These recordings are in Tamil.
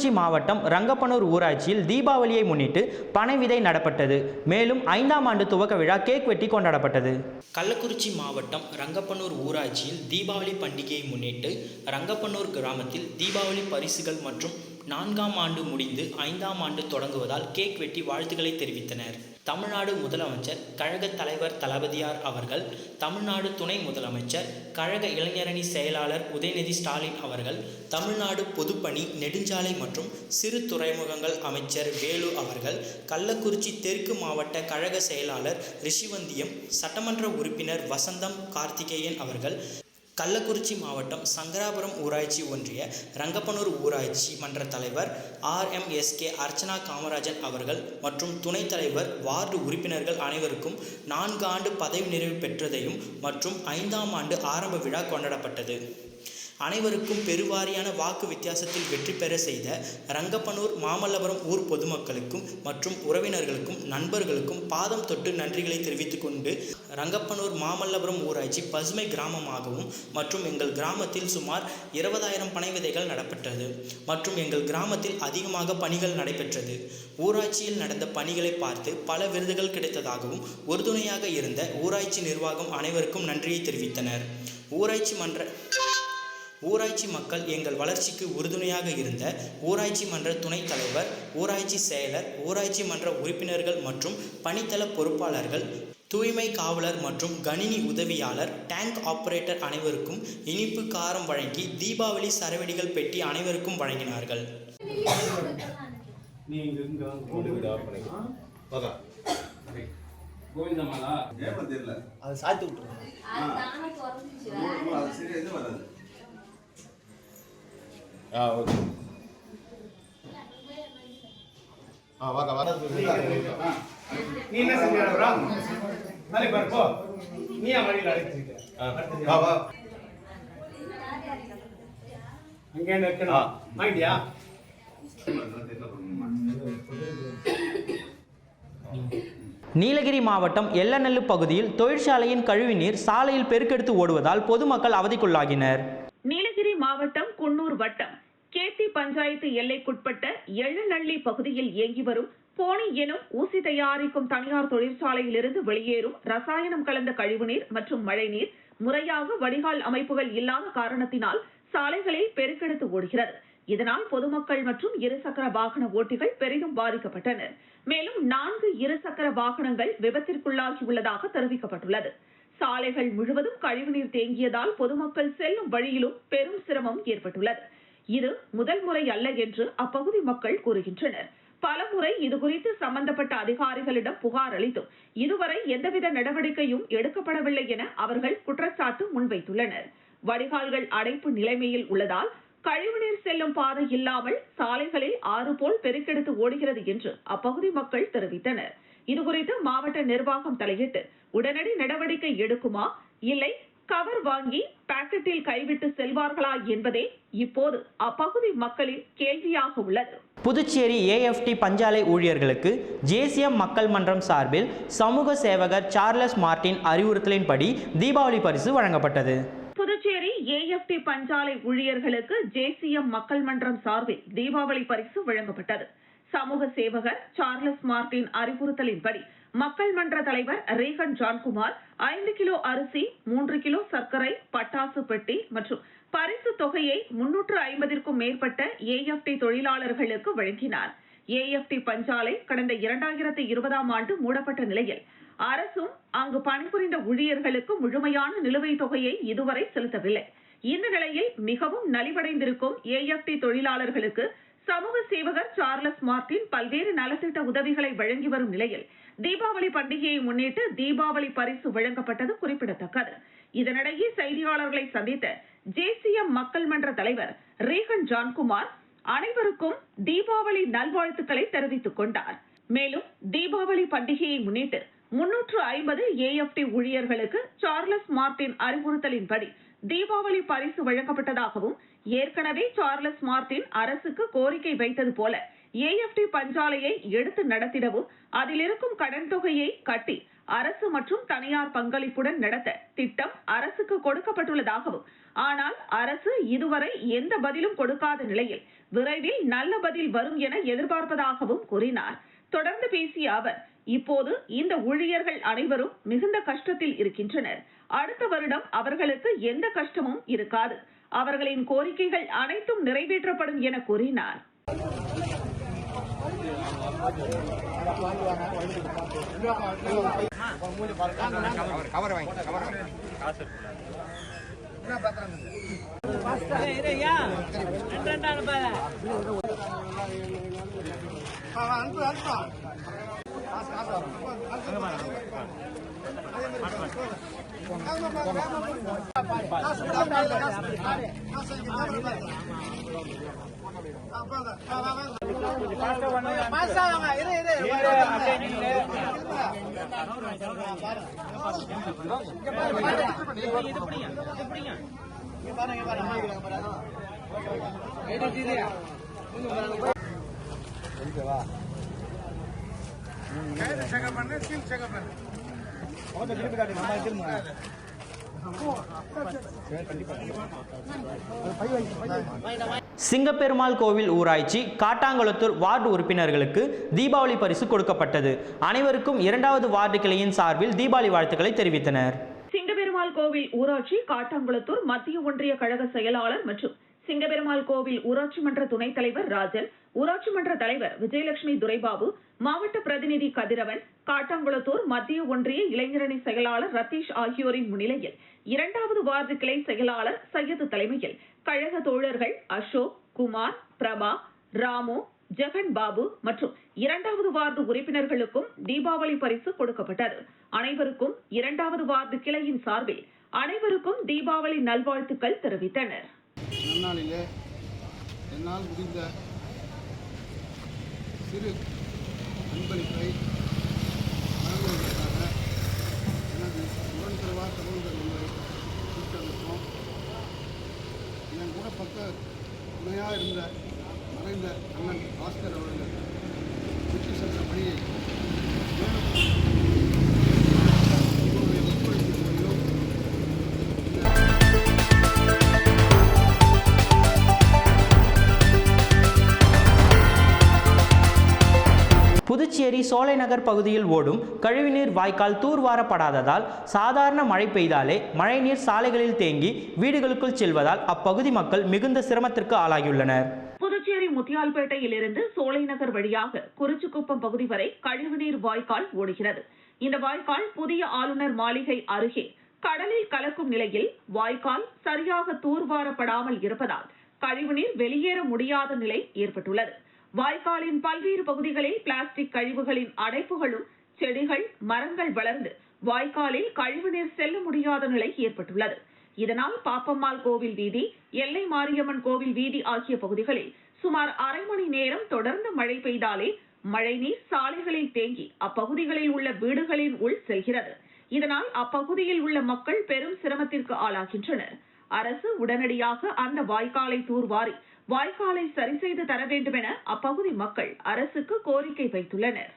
கள்ளக்குறிச்சி மாவட்டம் ரங்கப்பனூர் ஊராட்சியில் தீபாவளியை முன்னிட்டு பனை விதை நடப்பட்டது. மேலும் ஐந்தாம் ஆண்டு துவக்க விழா கேக் வெட்டி கொண்டாடப்பட்டது. கள்ளக்குறிச்சி மாவட்டம் ரங்கப்பனூர் ஊராட்சியில் தீபாவளி பண்டிகையை முன்னிட்டு ரங்கப்பனூர் கிராமத்தில் தீபாவளி பரிசுகள் மற்றும் நான்காம் ஆண்டு முடிந்து ஐந்தாம் ஆண்டு தொடங்குவதால் கேக் வெட்டி வாழ்த்துக்களை தெரிவித்தனர். தமிழ்நாடு முதலமைச்சர் கழக தலைவர் தளபதியார் அவர்கள் தமிழ்நாடு துணை முதலமைச்சர் கழக இளைஞரணி செயலாளர் உதயநிதி ஸ்டாலின் அவர்கள் தமிழ்நாடு பொதுப்பணி நெடுஞ்சாலை மற்றும் சிறு துறைமுகங்கள் அமைச்சர் வேலு அவர்கள் கள்ளக்குறிச்சி தெற்கு மாவட்ட கழக செயலாளர் ரிஷிவந்தியம் சட்டமன்ற உறுப்பினர் வசந்தம் கார்த்திகேயன் அவர்கள் கள்ளக்குறிச்சி மாவட்டம் சங்கராபுரம் ஊராட்சி ஒன்றிய ரங்கப்பனூர் ஊராட்சி மன்ற தலைவர் ஆர்எம்எஸ்கே அர்ச்சனா காமராஜன் அவர்கள் மற்றும் துணைத் தலைவர் வார்டு உறுப்பினர்கள் அனைவருக்கும் நான்கு ஆண்டு பதவி நிறைவு பெற்றதையும் மற்றும் ஐந்தாம் ஆண்டு ஆரம்ப விழா கொண்டாடப்பட்டது. அனைவருக்கும் பெருவாரியான வாக்கு வித்தியாசத்தில் வெற்றி பெற செய்த ரங்கப்பனூர் மாமல்லபுரம் ஊர் பொதுமக்களுக்கும் மற்றும் உறவினர்களுக்கும் நண்பர்களுக்கும் பாதம் தொட்டு நன்றிகளை தெரிவித்துக் கொண்டு ரங்கப்பனூர் மாமல்லபுரம் ஊராட்சி பசுமை கிராமமாகவும் மற்றும் எங்கள் கிராமத்தில் சுமார் இருபதாயிரம் பனை விதைகள் நடப்பட்டது மற்றும் எங்கள் கிராமத்தில் அதிகமாக பணிகள் நடைபெற்றது. ஊராட்சியில் நடந்த பணிகளை பார்த்து பல விருதுகள் கிடைத்ததாகவும் உறுதுணையாக இருந்த ஊராட்சி நிர்வாகம் அனைவருக்கும் நன்றியை தெரிவித்தனர். ஊராட்சி மன்ற ஊராட்சி மக்கள் எங்கள் வளர்ச்சிக்கு உறுதுணையாக இருந்த ஊராட்சி மன்ற துணைத் தலைவர் ஊராட்சி செயலர் ஊராட்சி மன்ற உறுப்பினர்கள் மற்றும் பணித்தள பொறுப்பாளர்கள் தூய்மை காவலர் மற்றும் கணினி உதவியாளர் டேங்க் ஆபரேட்டர் அனைவருக்கும் இனிப்பு காரம் வழங்கி தீபாவளி சரவெடிகள் பெட்டி அனைவருக்கும் வழங்கினார்கள். தெரியல அது சாத்தி விட்டுருங்க. ஆ ஓகே. ஆ வாங்க வர நீ என்ன செஞ்சா நாளை பாரு போ. நீ என் வழியில் அழைச்சிருக்க வா வா. அங்கே நிற்கணும் வாங்கிட்டியா? நீலகிரி மாவட்டம் எல்லநெல்லு பகுதியில் தொழிற்சாலையின் கழிவுநீர் சாலையில் பெருக்கெடுத்து ஓடுவதால் பொதுமக்கள் அவதிக்குள்ளாகினர். நீலகிரி மாவட்டம் குன்னூர் வட்டம். கேத்தி பஞ்சாயத்து எல்லைக்குட்பட்ட எள்ளநள்ளி பகுதியில் இயங்கி வரும் போனி எனும் ஊசி தயாரிக்கும் தனியார் தொழிற்சாலையிலிருந்து வெளியேறும் ரசாயனம் கலந்த கழிவுநீர் மற்றும் மழைநீர் முறையாக வடிகால் அமைப்புகள் இல்லாத காரணத்தினால் சாலைகளை பெருக்கெடுத்து ஓடுகிறது. இதனால் பொதுமக்கள் மற்றும் இருசக்கர வாகன ஓட்டிகள் பெரிதும் பாதிக்கப்பட்டனர் மேலும் நான்கு இருசக்கர வாகனங்கள் விபத்திற்குள்ளாகியுள்ளதாக தெரிவிக்கப்பட்டுள்ளது. சாலைகள் முழுவதும் கழிவுநீர் தேங்கியதால் பொதுமக்கள் செல்லும் வழியிலும் பெரும் சிரமம் ஏற்பட்டுள்ளது. இது முதல் முறை அல்ல என்று அப்பகுதி மக்கள் கூறுகின்றனர். பலமுறை இதுகுறித்து சம்பந்தப்பட்ட அதிகாரிகளிடம் புகார் அளித்தும் இதுவரை எந்தவித நடவடிக்கையும் எடுக்கப்படவில்லை என அவர்கள் குற்றச்சாட்டு முன்வைத்துள்ளனர். வடிகால்கள் அடைப்பு நிலைமையில் உள்ளதால் கழிவுநீர் செல்லும் பாதை இல்லாமல் சாலைகளில் ஆறு போல் பெருக்கெடுத்து ஓடுகிறது என்று அப்பகுதி மக்கள் தெரிவித்தனர். இதுகுறித்து மாவட்ட நிர்வாகம் தலையிட்டு உடனடி நடவடிக்கை எடுக்குமா? இல்லை கவர் வாங்கி பாக்கெட்டில் கைவிட்டு செல்வார்களா என்பதே இப்போது அப்பகுதி மக்களின் கேள்வியாக உள்ளது. புதுச்சேரி ஏஎஃப்டி பஞ்சாலை ஊழியர்களுக்கு ஜேசிஎம் மக்கள் மன்றம் சார்பில் சமூக சேவகர் சார்லஸ் மார்ட்டின் அறிவுறுத்தலின்படி தீபாவளி பரிசு வழங்கப்பட்டது. புதுச்சேரி ஏஎஃப்டி பஞ்சாலை ஊழியர்களுக்கு ஜேசிஎம் மக்கள் மன்றம் சார்பில் தீபாவளி பரிசு வழங்கப்பட்டது. சமூக சேவகர் சார்லஸ் மார்ட்டின் அறிவுறுத்தலின்படி மக்கள் மன்ற தலைவர் ரேகன் ஜான்குமார் ஐந்து கிலோ அரிசி மூன்று கிலோ சர்க்கரை பட்டாசு பெட்டி மற்றும் பரிசு தொகையை முன்னூற்று ஐம்பதிற்கும் மேற்பட்ட ஏஎஃப்டி தொழிலாளர்களுக்கு வழங்கினார். ஏஎஃப்டி பஞ்சாலை கடந்த இரண்டாயிரத்தி இருபதாம் ஆண்டு மூடப்பட்ட நிலையில் அரசும் அங்கு பணிபுரிந்த ஊழியர்களுக்கு முழுமையான நிலுவைத் தொகையை இதுவரை செலுத்தவில்லை. இந்த நிலையில் மிகவும் நலிவடைந்திருக்கும் ஏஎஃப்டி தொழிலாளர்களுக்கு சமூக சேவகர் சார்லஸ் மார்டின் பல்வேறு நலத்திட்ட உதவிகளை வழங்கி வரும் நிலையில் தீபாவளி பண்டிகையை முன்னிட்டு தீபாவளி பரிசு வழங்கப்பட்டது குறிப்பிடத்தக்கது. இதனிடையே செய்தியாளர்களை சந்தித்த ஜேசிஎம் மக்கள் மன்ற தலைவர் ரீகன் ஜான்குமார் அனைவருக்கும் தீபாவளி நல்வாழ்த்துக்களை தெரிவித்துக் கொண்டார். மேலும் தீபாவளி பண்டிகையை முன்னிட்டு முன்னூற்று ஐம்பது ஏஎப்டி ஊழியர்களுக்கு சார்லஸ் மார்டின் அறிவுறுத்தலின்படி தீபாவளி பரிசு வழங்கப்பட்டதாகவும் ஏற்கனவே சார்லஸ் மார்டின் அரசுக்கு கோரிக்கை வைத்தது போல ஏஎஃப்டி பஞ்சாலையை எடுத்து நடத்திடவும் அதில் இருக்கும் கடன் தொகையை கட்டி அரசு மற்றும் தனியார் பங்களிப்புடன் நடத்த திட்டம் அரசுக்கு கொடுக்கப்பட்டுள்ளதாகவும் ஆனால் அரசு இதுவரை எந்த பதிலும் கொடுக்காத நிலையில் விரைவில் நல்ல பதில் வரும் என எதிர்பார்ப்பதாகவும் கூறினார். தொடர்ந்து பேசிய அவர் இப்போது இந்த ஊழியர்கள் அனைவரும் மிகுந்த கஷ்டத்தில் இருக்கின்றனர். அடுத்த வருடம் அவர்களுக்கு எந்த கஷ்டமும் இருக்காது. அவர்களின் கோரிக்கைகள் அனைத்தும் நிறைவேற்றப்படும் என கூறினார். ஓகேவா கயிறு செகப் பண்ணு சீல் செகப் பண்ணு. சிங்கப்பெருமாள் கோவில் ஊராட்சி காட்டாங்குளத்தூர் வார்டு உறுப்பினர்களுக்கு தீபாவளி பரிசு கொடுக்கப்பட்டது. அனைவருக்கும் இரண்டாவது வார்டு கிளையின் சார்பில் தீபாவளி வாழ்த்துக்களை தெரிவித்தனர். சிங்கபெருமாள் கோவில் ஊராட்சி காட்டாங்குளத்தூர் மத்திய ஒன்றிய கழக செயலாளர் மற்றும் சிங்கபெருமாள் கோவில் ஊராட்சி மன்ற துணைத் தலைவர் ராஜன் ஊராட்சி மன்ற தலைவர் விஜயலட்சுமி துரைபாபு மாவட்ட பிரதிநிதி கதிரவன் காட்டாங்குளத்தூர் மத்திய ஒன்றிய இளைஞரணி செயலாளர் ரத்தீஷ் ஆகியோரின் முன்னிலையில் இரண்டாவது வார்டு கிளை செயலாளர் சையது தலைமையில் கழக தோழர்கள் அசோக் குமார் பிரபா ராமு ஜெகன் பாபு மற்றும் இரண்டாவது வார்டு உறுப்பினர்களுக்கும் தீபாவளி பரிசு கொடுக்கப்பட்டது. அனைவருக்கும் இரண்டாவது வார்டு கிளையின் சார்பில் அனைவருக்கும் தீபாவளி நல்வாழ்த்துக்கள் தெரிவித்தனர். நன்னாளிலே என்னால் முடிந்த சிறு அன்பளிப்பை வழங்குவதற்காக எனது உடன்பிறவா சகோதரர்களை கூட்டமைப்போம் என் கூட பக்க துணையாக இருந்த மறைந்த அண்ணன் பாஸ்கர் அவர்கள் சோலை சோலைநகர் பகுதியில் ஓடும் கழிவுநீர் வாய்க்கால் தூர்வாரப்படாததால் சாதாரண மழை பெய்தாலே மழைநீர் சாலைகளில் தேங்கி வீடுகளுக்குள் செல்வதால் அப்பகுதி மக்கள் மிகுந்த சிரமத்திற்கு ஆளாகியுள்ளனர். புதுச்சேரி முத்தியால்பேட்டையிலிருந்து சோலைநகர் வழியாக குறிச்சிக்குப்பம் பகுதி வரை கழிவுநீர் வாய்க்கால் ஓடுகிறது. இந்த வாய்க்கால் புதிய ஆளுநர் மாளிகை அருகே கடலில் கலக்கும் நிலையில் வாய்க்கால் சரியாக தூர்வாரப்படாமல் இருப்பதால் கழிவுநீர் வெளியேற முடியாத நிலை ஏற்பட்டுள்ளது. வாய்க்காலின் பல்வேறு பகுதிகளில் பிளாஸ்டிக் கழிவுகளின் அடைப்புகளும் செடிகள் மரங்கள் வளர்ந்து வாய்க்காலில் கழிவுநீர் செல்ல முடியாத நிலை ஏற்பட்டுள்ளது. இதனால் பாப்பம்மாள் கோவில் வீதி எல்லை மாரியம்மன் கோவில் வீதி ஆகிய பகுதிகளில் சுமார் அரை மணி நேரம் தொடர்ந்து மழை பெய்தாலே மழைநீர் சாலைகளில் தேங்கி அப்பகுதிகளில் உள்ள வீடுகளின் உள் செல்கிறது. இதனால் அப்பகுதியில் உள்ள மக்கள் பெரும் சிரமத்திற்கு ஆளாகின்றனர். அரசு உடனடியாக அந்த வாய்க்காலை தூர்வாரி வாய்க்காலை சரி செய்து தர வேண்டும் என அப்பகுதி மக்கள் அரசுக்கு கோரிக்கை வைத்துள்ளனர்.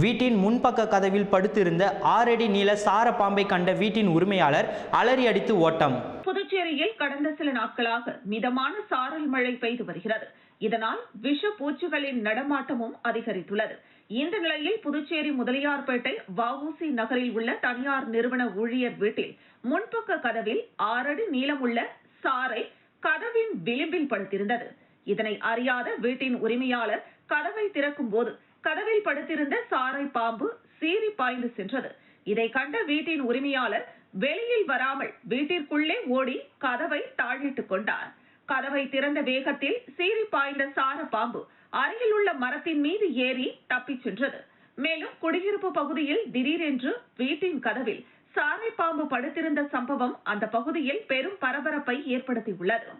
வீட்டின் முன்பக்க கதவில் படுத்திருந்த ஆறடி நீள சார பாம்பை கண்ட வீட்டின் உரிமையாளர் அலறி அடித்து ஓட்டம். புதுச்சேரியில் கடந்த சில நாட்களாக மிதமான சாரல் மழை பெய்து வருகிறது. இதனால் விஷ பூச்சிகளின் நடமாட்டமும் அதிகரித்துள்ளது. இந்த நிலையில் புதுச்சேரி முதலியார்பேட்டை வஉசி நகரில் உள்ள தனியார் நிறுவன ஊழியர் வீட்டில் முன்பக்க கதவில் ஆறடி நீளமுள்ள சாரை கதவின் விளிம்பில் படுத்திருந்தது. இதனை அறியாத வீட்டின் உரிமையாளர் கதவை திறக்கும் போது கதவில் படுத்திருந்த சாரை பாம்பு சீறி பாய்ந்து சென்றது. இதை கண்ட வீட்டின் உரிமையாளர் வெளியில் வராமல் வீட்டிற்குள்ளே ஓடி கதவை தாழிட்டுக் கொண்டார். கதவை திறந்த வேகத்தில் சீறி பாய்ந்த சார பாம்பு அருகில் உள்ள மரத்தின் மீது ஏறி தப்பிச் சென்றது. மேலும் குடியிருப்பு பகுதியில் திடீரென்று வீட்டின் கதவில் சாரை பாம்பு படுத்திருந்த சம்பவம் அந்த பகுதியில் பெரும் பரபரப்பை ஏற்படுத்தியுள்ளது.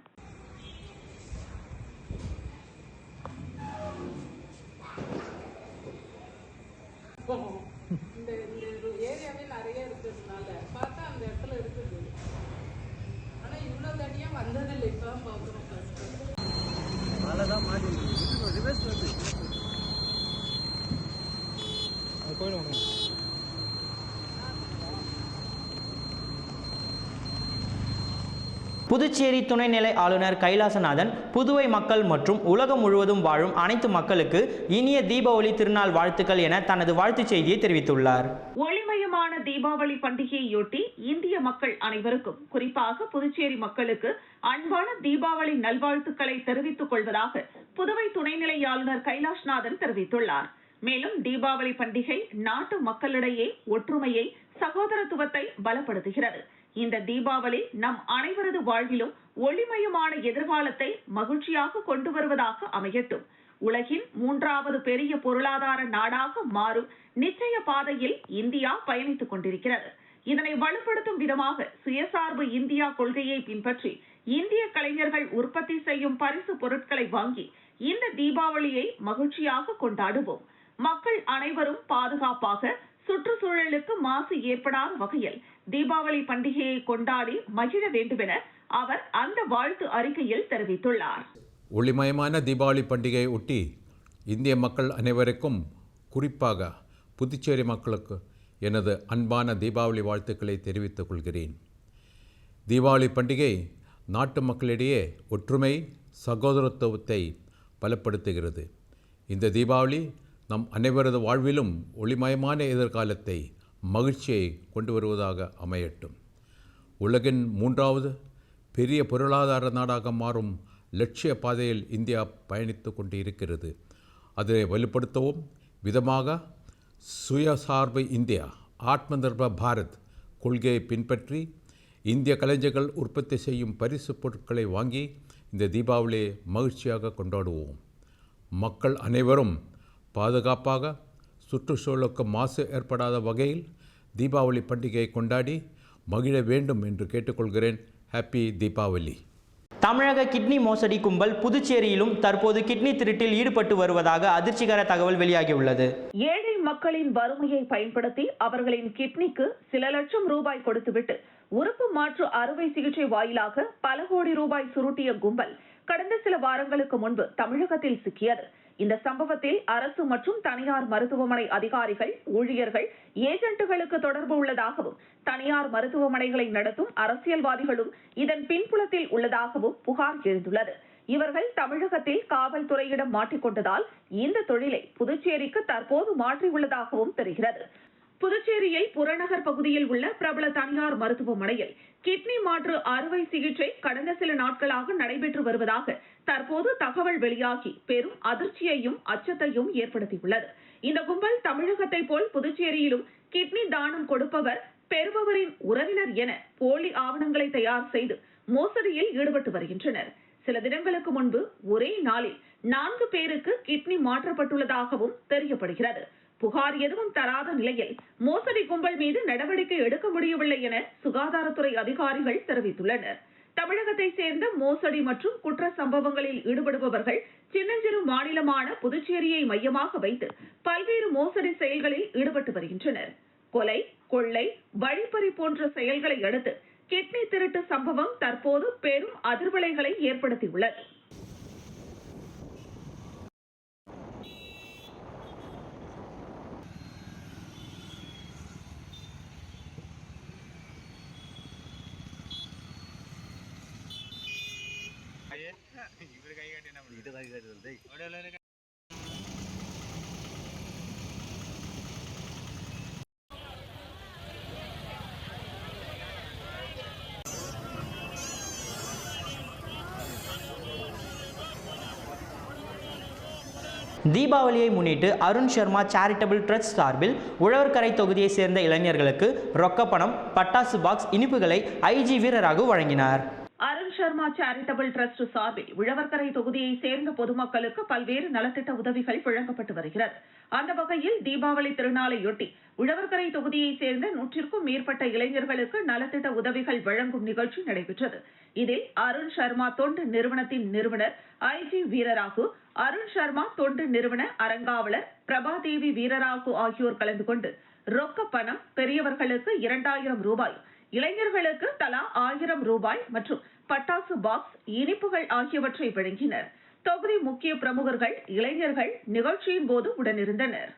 இந்த இந்த ஏரியாவே நிறைய இருக்கிறதுனால பார்த்தா அந்த இடத்துல இருக்குது. ஆனா இவ்வளவு தனியா வந்ததில்லை. இப்பதான் பாக்குறோம் first. புதுச்சேரி துணைநிலை ஆளுநர் கைலாசநாதன் புதுவை மக்கள் மற்றும் உலகம் முழுவதும் வாழும் அனைத்து மக்களுக்கு இனிய தீபாவளி திருநாள் வாழ்த்துக்கள் என தனது வாழ்த்துச் செய்தியை தெரிவித்துள்ளார். ஒளிமயமான தீபாவளி பண்டிகையொட்டி இந்திய மக்கள் அனைவருக்கும் குறிப்பாக புதுச்சேரி மக்களுக்கு அன்பான தீபாவளி நல்வாழ்த்துக்களை தெரிவித்துக் கொள்வதாக புதுவை துணைநிலை ஆளுநர் கைலாஷ்நாதன் தெரிவித்துள்ளார். மேலும் தீபாவளி பண்டிகை நாட்டு மக்களிடையே ஒற்றுமையை சகோதரத்துவத்தை பலப்படுத்துகிறது. இந்த தீபாவளி நம் அனைவரது வாழ்விலும் ஒளிமயமான எதிர்காலத்தை மகிழ்ச்சியாக கொண்டு வருவதாக அமையட்டும். உலகின் மூன்றாவது பெரிய பொருளாதார நாடாக மாறும் நிச்சய பாதையில் இந்தியா பயணித்துக் கொண்டிருக்கிறது. இதனை வலுப்படுத்தும் விதமாக சுயசார்பு இந்தியா கொள்கையை பின்பற்றி இந்திய கலைஞர்கள் உற்பத்தி செய்யும் பரிசு பொருட்களை வாங்கி இந்த தீபாவளியை மகிழ்ச்சியாக கொண்டாடுவோம். மக்கள் அனைவரும் பாதுகாப்பாக சுற்றுச்சூழலுக்கு மாசு ஏற்படாத வகையில் தீபாவளி பண்டிகையை கொண்டாடி மகிழ வேண்டுமென அவர் அந்த வாழ்த்து அறிக்கையில் தெரிவித்துள்ளார். ஒளிமயமான தீபாவளி பண்டிகையை ஒட்டி இந்திய மக்கள் அனைவருக்கும் குறிப்பாக புதுச்சேரி மக்களுக்கு எனது அன்பான தீபாவளி வாழ்த்துக்களை தெரிவித்துக் கொள்கிறேன். தீபாவளி பண்டிகை நாட்டு மக்களிடையே ஒற்றுமை சகோதரத்துவத்தை பலப்படுத்துகிறது. இந்த தீபாவளி நம் அனைவரது வாழ்விலும் ஒளிமயமான எதிர்காலத்தை மகிழ்ச்சியை கொண்டு வருவதாக அமையட்டும். உலகின் மூன்றாவது பெரிய பொருளாதார நாடாக மாறும் லட்சிய பாதையில் இந்தியா பயணித்து கொண்டு இருக்கிறது அதனை வலுப்படுத்தவும் விதமாக சுயசார்பு இந்தியா ஆத்ம நிர்பர் பாரத் கொள்கையை பின்பற்றி இந்திய கலைஞர்கள் உற்பத்தி செய்யும் பரிசு பொருட்களை வாங்கி இந்த தீபாவளியை மகிழ்ச்சியாக கொண்டாடுவோம். மக்கள் அனைவரும் பாதுகாப்பாக சுற்றுச்சூழலுக்கு மாசு ஏற்படாத வகையில் தீபாவளி பண்டிகையை கொண்டாடி மகிழ வேண்டும் என்று கேட்டுக்கொள்கிறேன். ஹாப்பி தீபாவளி தமிழக கிட்னி மோசடி கும்பல் புதுச்சேரியிலும் தற்போது கிட்னி திருட்டில் ஈடுபட்டு வருவதாக அதிர்ச்சிகர தகவல் வெளியாகியுள்ளது. ஏழை மக்களின் வறுமையை பயன்படுத்தி அவர்களின் கிட்னிக்கு சில லட்சம் ரூபாய் கொடுத்துவிட்டு உறுப்பு மாற்று அறுவை சிகிச்சை வாயிலாக பல கோடி ரூபாய் சுருட்டிய கும்பல் கடந்த சில வாரங்களுக்கு முன்பு தமிழகத்தில் சிக்கியது. இந்த சம்பவத்தில் அரசு மற்றும் தனியார் மருத்துவமனை அதிகாரிகள் ஊழியர்கள் ஏஜென்ட்டுகளுக்கு தொடர்பு உள்ளதாகவும் தனியார் மருத்துவமனைகளை நடத்தும் அரசியல்வாதிகளும் இதன் பின்புலத்தில் உள்ளதாகவும் புகார் எழுந்துள்ளது. இவர்கள் தமிழகத்தில் காவல்துறையிடம் மாட்டிக்கொண்டதால் இந்த தொழிலை புதுச்சேரிக்கு தற்போது மாற்றியுள்ளதாகவும் தெரிகிறது. புதுச்சேரியில் புறநகர் பகுதியில் உள்ள பிரபல தனியார் மருத்துவமனையில் கிட்னி மாற்று அறுவை சிகிச்சை கடந்த சில நாட்களாக நடைபெற்று வருவதாக தற்போது தகவல் வெளியாகி பெரும் அதிர்ச்சியையும் அச்சத்தையும் ஏற்படுத்தியுள்ளது. இந்த கும்பல் தமிழகத்தை போல் புதுச்சேரியிலும் கிட்னி தானம் கொடுப்பவர் பெறுபவரின் உறவினர் என போலி ஆவணங்களை தயார் செய்து மோசடியில் ஈடுபட்டு வருகின்றனர். சில தினங்களுக்கு முன்பு ஒரே நாளில் நான்கு பேருக்கு கிட்னி மாற்றப்பட்டுள்ளதாகவும் தெரியப்படுகிறது. புகார் எதுவும் தராத நிலையில் மோசடி கும்பல் மீது நடவடிக்கை எடுக்க முடியவில்லை என சுகாதாரத்துறை அதிகாரிகள் தெரிவித்துள்ளனர். தமிழகத்தை சேர்ந்த மோசடி மற்றும் குற்ற சம்பவங்களில் ஈடுபடுபவர்கள் சின்னஞ்சிறு மாநிலமான புதுச்சேரியை மையமாக வைத்து பல்வேறு மோசடி செயல்களில் ஈடுபட்டு வருகின்றனர். கொலை கொள்ளை வழிப்பறி போன்ற செயல்களை அடுத்து கிட்னி திருட்டு சம்பவம் தற்போது பெரும் அதிர்வலைகளை ஏற்படுத்தியுள்ளது. தீபாவளியை முன்னிட்டு அருண் சர்மா சேரிட்டபிள் ட்ரஸ்ட் சார்பில் உழவர்கரை தொகுதியைச் சேர்ந்த இளைஞர்களுக்கு ரொக்கப்பணம் பட்டாசு பாக்ஸ் இனிப்புகளை ஐஜி வீரராகு வழங்கினார். அருண் சர்மா சேரிட்டபிள் டிரஸ்ட் சார்பில் உழவர்கரை தொகுதியை சேர்ந்த பொதுமக்களுக்கு பல்வேறு நலத்திட்ட உதவிகள் வழங்கப்பட்டு வருகிறது. அந்த வகையில் தீபாவளி திருநாளையொட்டி உழவர்கரை தொகுதியை சேர்ந்த நூற்றிற்கும் மேற்பட்ட இளைஞர்களுக்கு நலத்திட்ட உதவிகள் வழங்கும் நிகழ்ச்சி நடைபெற்றது. இதில் அருண் சர்மா தொண்டு நிறுவனத்தின் நிறுவனர் ஐஜி வீரராகு அருண் சர்மா தொண்டு நிறுவன அரங்காவலர் பிரபாதேவி வீரராகு ஆகியோர் கலந்து கொண்டு ரொக்க பணம் பெரியவர்களுக்கு இரண்டாயிரம் ரூபாய் இளைஞர்களுக்கு தலா ஆயிரம் ரூபாய் மற்றும் பட்டாசு பாக்ஸ் இனிப்புகள் ஆகியவற்றை வழங்கினர். தொகுதி முக்கிய பிரமுகர்கள் இளைஞர்கள் நிகழ்ச்சியின் போது உடனிருந்தனர்.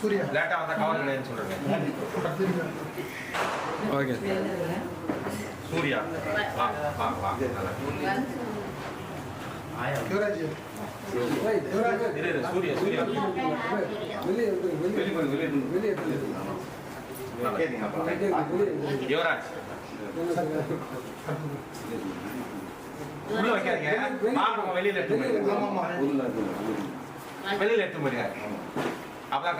சூர்யா லேட்டா வந்தா கவர் கிடையாதுன்னு சொல்றேன் ஓகே. சூர்யா வா வா வா. யுவராஜ். இரு, சூர்யா சூர்யா. வெளியே வெளியே. கேளுங்க அப்புறம். யுவராஜ். உள்ள வைக்காதீங்க. மாமா வெளியில எடுத்து வெளியில எடுத்து போயிருங்க அப்பதான்